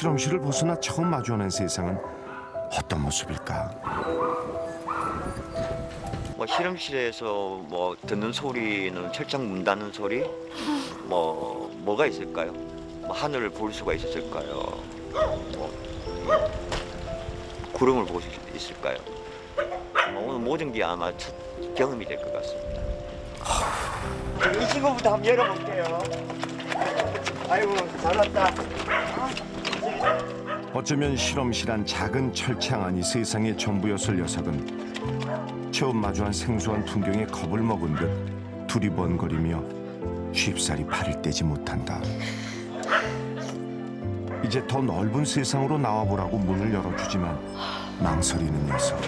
실험실을 벗어나 처음 마주하는 세상은 어떤 모습일까? 뭐 실험실에서 뭐 듣는 소리는 철창 문 닫는 소리 뭐 뭐가 있을까요? 뭐 하늘을 볼 수가 있었을까요? 뭐 구름을 볼 수 있을까요? 뭐 오늘 모든 게 아마 첫 경험이 될 것 같습니다. 이 친구부터 한번 열어볼게요. 아이고 잘났다. 어쩌면 실험실한 작은 철창 안이 세상의 전부였을 녀석은 처음 마주한 생소한 풍경에 겁을 먹은 듯 두리번거리며 쉽사리 발을 떼지 못한다. 이제 더 넓은 세상으로 나와보라고 문을 열어주지만 망설이는 녀석.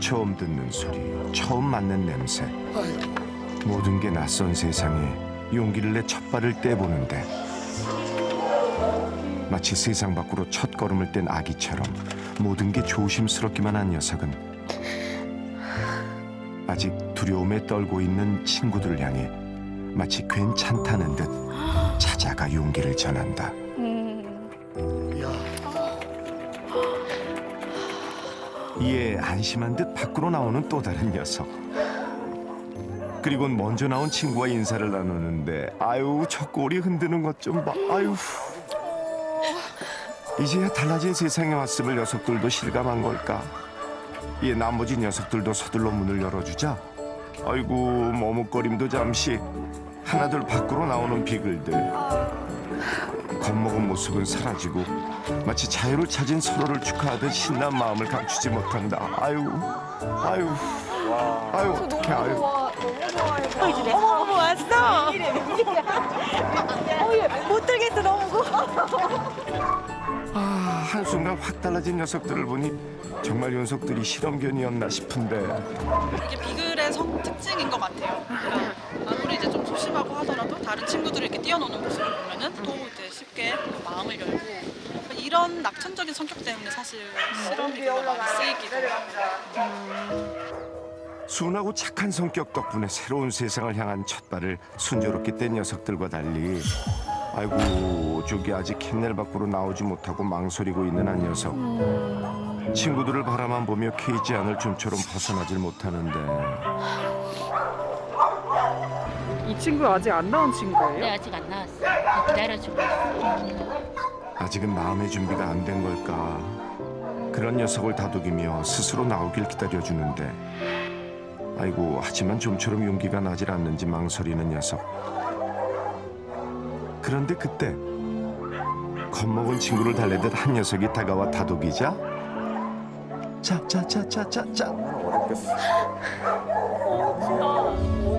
처음 듣는 소리, 처음 맡는 냄새. 모든 게 낯선 세상에 용기를 내 첫 발을 떼보는데 마치 세상 밖으로 첫 걸음을 뗀 아기처럼 모든 게 조심스럽기만 한 녀석은 아직 두려움에 떨고 있는 친구들을 향해 마치 괜찮다는 듯 찾아가 용기를 전한다. 이에 안심한 듯 밖으로 나오는 또 다른 녀석. 그리고 먼저 나온 친구와 인사를 나누는데 아유 저 꼬리 흔드는 것 좀 봐. 아유. 이제야 달라진 세상에 왔음을 녀석들도 실감한 걸까? 이에 나머지 녀석들도 서둘러 문을 열어주자 아이고 머뭇거림도 잠시 하나둘 밖으로 나오는 비글들 겁먹은 모습은 사라지고 마치 자유를 찾은 서로를 축하하듯 신난 마음을 감추지 못한다. 아유, 아유, 아유, 아유. 어머 어머 왔어. 확 달라진 녀석들을 보니 정말 녀석들이 실험견이었나 싶은데. 이게 비글의 성 특징인 것 같아요. 그러니까 아무리 이제 좀 소심하고 하더라도 다른 친구들이 이렇게 뛰어노는 모습을 보면은 또 이제 쉽게 마음을 열고 이런 낙천적인 성격 때문에 사실 실험이 되게 많이 쓰이기도 하고. 순하고 착한 성격 덕분에 새로운 세상을 향한 첫 발을 순조롭게 뗀 녀석들과 달리 아이고 저기 아직 캔넬 밖으로 나오지 못하고 망설이고 있는 한 녀석 친구들을 바라만 보며 케이지 안을 좀처럼 벗어나질 못하는데 이 친구 아직 안 나온 친구예요? 네 아직 안 나왔어. 기다려주고 있어. 아직은 마음의 준비가 안 된 걸까 그런 녀석을 다독이며 스스로 나오길 기다려주는데 아이고 하지만 좀처럼 용기가 나질 않는지 망설이는 녀석 그런데 그때 겁먹은 친구를 달래듯 한 녀석이 다가와 다독이자 자자자자자자.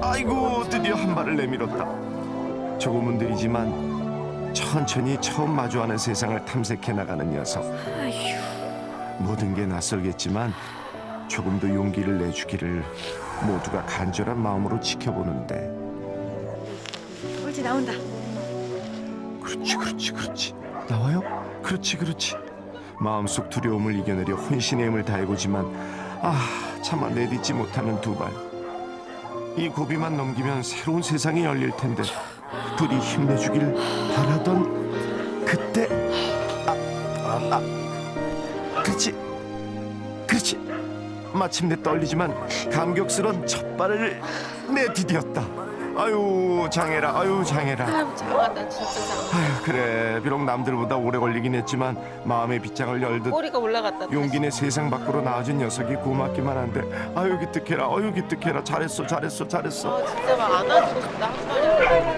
아이고 드디어 한 발을 내밀었다. 조금은 느리지만 천천히 처음 마주하는 세상을 탐색해 나가는 녀석. 모든 게 낯설겠지만 조금 더 용기를 내주기를 모두가 간절한 마음으로 지켜보는데. 옳지 나온다. 그렇지 그렇지 그렇지. 나와요? 그렇지 그렇지. 마음속 두려움을 이겨내려 혼신의 힘을 다해보지만 아 차마 내딛지 못하는 두 발. 이 고비만 넘기면 새로운 세상이 열릴 텐데 부디 힘내주길 바라던 그때. 아, 아, 아. 그렇지 그렇지. 마침내 떨리지만 감격스런 첫 발을 내디뎠다 아유 장해라 아유 장해라 아유 장하다 진짜 장. 아휴 그래 비록 남들보다 오래 걸리긴 했지만 마음의 빗장을 열듯 꼬리가 올라갔다. 용기 내 세상 밖으로 나와준 녀석이 고맙기만 한데 아유 기특해라 아유 기특해라 잘했어 잘했어 잘했어 진짜 막 안아주고 싶다 한 번에.